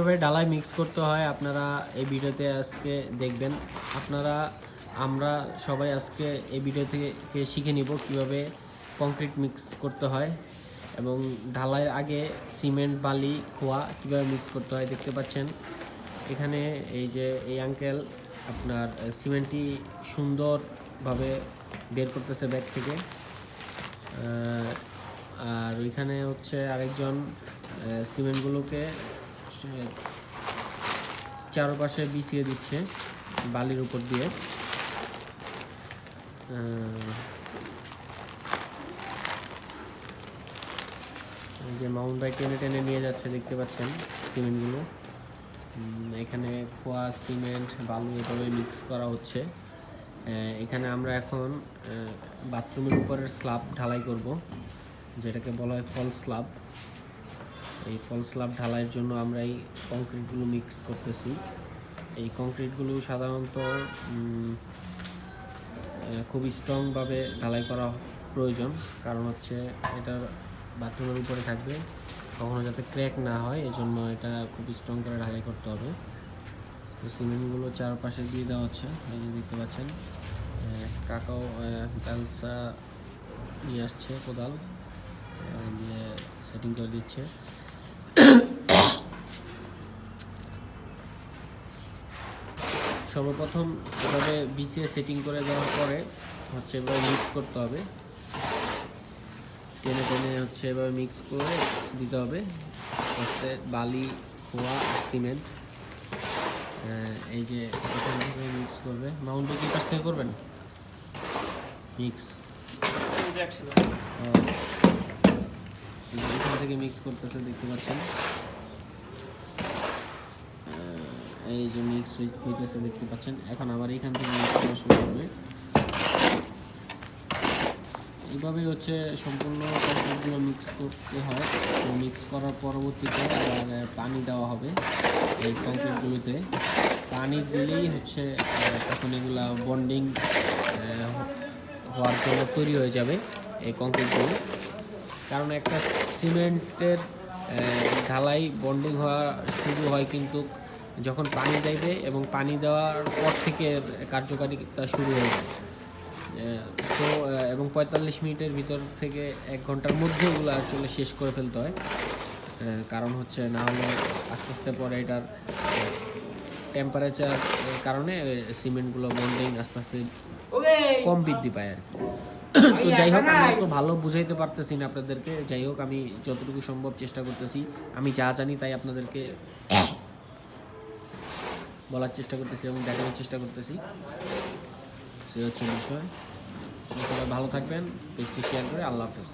কীভাবে ডালাই মিক্স করতে হয়, আপনারা এই ভিডিওতে আজকে দেখবেন। আপনারা, আমরা সবাই আজকে এই ভিডিও থেকে শিখে নিব কীভাবে কংক্রিট মিক্স করতে হয় এবং ঢালাইয়ের আগে সিমেন্ট বালি, খোয়া কীভাবে মিক্স করতে হয় দেখতে পাচ্ছেন। এখানে এই যে এই আঙ্কেল আপনার সিমেন্টটি সুন্দরভাবে বের করতেছে ব্যাগ থেকে। আর ওইখানে হচ্ছে আরেকজন সিমেন্টগুলোকে চারপাশে বিছিয়ে দিচ্ছে বালির উপর দিয়ে। যে মাউন্ট বাই টেনে টেনে নিয়ে যাচ্ছে, দেখতে পাচ্ছেন সিমেন্টগুলো। এখানে খোয়া, সিমেন্ট, বালু এভাবে মিক্স করা হচ্ছে। এখানে আমরা এখন বাথরুমের উপরের স্ল্যাব ঢালাই করব, যেটাকে বলা হয় ফল স্ল্যাব এই ফল স্ল্যাব ঢালাইয়ের জন্য আমরা এই কংক্রিটগুলো মিক্স করতেছি। এই কংক্রিটগুলো সাধারণত খুব স্ট্রংভাবে ঢালাই করা প্রয়োজন। কারণ হচ্ছে এটার বাথরুমের উপরে থাকবে, কখনো যাতে ক্র্যাক না হয়, এজন্য এটা খুব স্ট্রং করে ঢালাই করতে হবে। তো সিমেন্টগুলো চারপাশে দিয়ে দেওয়া হচ্ছে, এই যে দেখতে পাচ্ছেন। কাকাও বেলসা নিয়ে আসছে কোদাল দিয়ে সেটিং করে দিচ্ছে। সর্বপ্রথম এভাবে বিছিয়ে সেটিং করে দেওয়ার পরে হচ্ছে এভাবে মিক্স করতে হবে। টেনে টেনে হচ্ছে এভাবে মিক্স করে দিতে হবে। হচ্ছে বালি খোয়া সিমেন্ট এই যে এখান থেকে মিক্স করবে। মাউন্টে কি কাছ থেকে করবেন মিক্স এখান থেকে মিক্স করতেছে দেখতে পাচ্ছেন। এই যে মিক্স হইতেছে, দেখতে পাচ্ছেন? এখন আবার এখান থেকে মিক্স করা শুরু হবে এইভাবেই হচ্ছে সম্পূর্ণ কম্পোস্টগুলো মিক্স করতে হয়। মিক্স করার পরবর্তীতে আবার পানি দেওয়া হবে এই কংক্রিটগুলোতে পানি দিলেই হচ্ছে তখন এগুলা বন্ডিং হওয়ার জন্য তৈরি হয়ে যাবে এই কংক্রিটগুলো কারণ একটা সিমেন্টের ঢালাই বন্ডিং হওয়া শুরু হয় কিন্তু যখন পানি দেবে এবং পানি দেওয়ার পর থেকে কার্যকারিতা শুরু হয়ে যায়। তো এবং পঁয়তাল্লিশ মিনিটের ভিতর থেকে এক ঘণ্টার মধ্যে ওগুলো আসলে শেষ করে ফেলতে হয়। কারণ হচ্ছে না হলে আস্তে আস্তে পরে এটার টেম্পারেচার কারণে সিমেন্টগুলো বন্ডিং আস্তে আস্তে কম বৃদ্ধি পায় আর কি। তো যাই হোক আমি তো ভালো বুঝাইতে পারতেছি না আপনাদেরকে। যাই হোক আমি যতটুকু সম্ভব চেষ্টা করতেছি। আমি যা জানি তাই আপনাদেরকে বলার চেষ্টা করতেছি এবং দেখানোর চেষ্টা করতেছি। সে হচ্ছে বিষয়। সবাই ভালো থাকবেন, পেজটি শেয়ার করে, আল্লাহ হাফেজ।